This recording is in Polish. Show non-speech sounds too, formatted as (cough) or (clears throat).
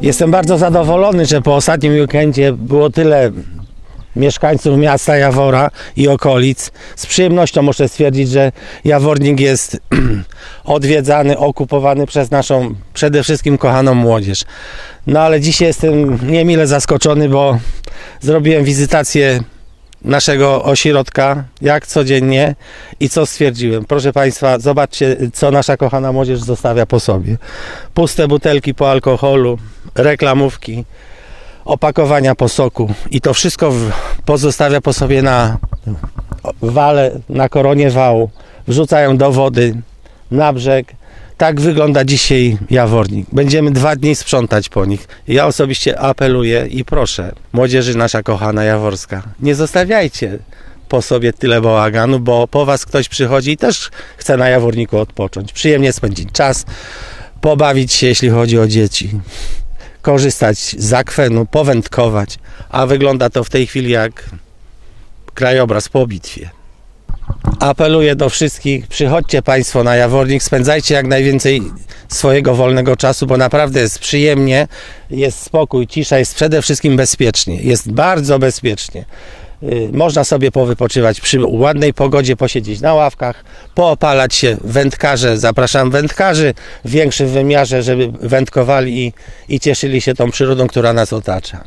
Jestem bardzo zadowolony, że po ostatnim weekendzie było tyle mieszkańców miasta Jawora i okolic. Z przyjemnością muszę stwierdzić, że Jawornik jest (clears throat) odwiedzany, okupowany przez naszą przede wszystkim kochaną młodzież. No ale dzisiaj jestem niemile zaskoczony, bo zrobiłem wizytację naszego ośrodka, jak codziennie i co stwierdziłem. Proszę Państwa, zobaczcie, co nasza kochana młodzież zostawia po sobie. Puste butelki po alkoholu, reklamówki, opakowania po soku i to wszystko pozostawia po sobie na wale, na koronie wału. Wrzucają do wody, na brzeg. Tak wygląda dzisiaj Jawornik. Będziemy dwa dni sprzątać po nich. Ja osobiście apeluję i proszę, młodzieży nasza kochana jaworska, nie zostawiajcie po sobie tyle bałaganu, bo po was ktoś przychodzi i też chce na Jaworniku odpocząć, przyjemnie spędzić czas, pobawić się, jeśli chodzi o dzieci, korzystać z akwenu, powędkować, a wygląda to w tej chwili jak krajobraz po bitwie. Apeluję do wszystkich, przychodźcie Państwo na Jawornik, spędzajcie jak najwięcej swojego wolnego czasu, bo naprawdę jest przyjemnie, jest spokój, cisza, jest przede wszystkim bezpiecznie, jest bardzo bezpiecznie. Y, Można sobie powypoczywać przy ładnej pogodzie, posiedzieć na ławkach, poopalać się wędkarze. Zapraszam wędkarzy w większym wymiarze, żeby wędkowali i, i cieszyli się tą przyrodą, która nas otacza.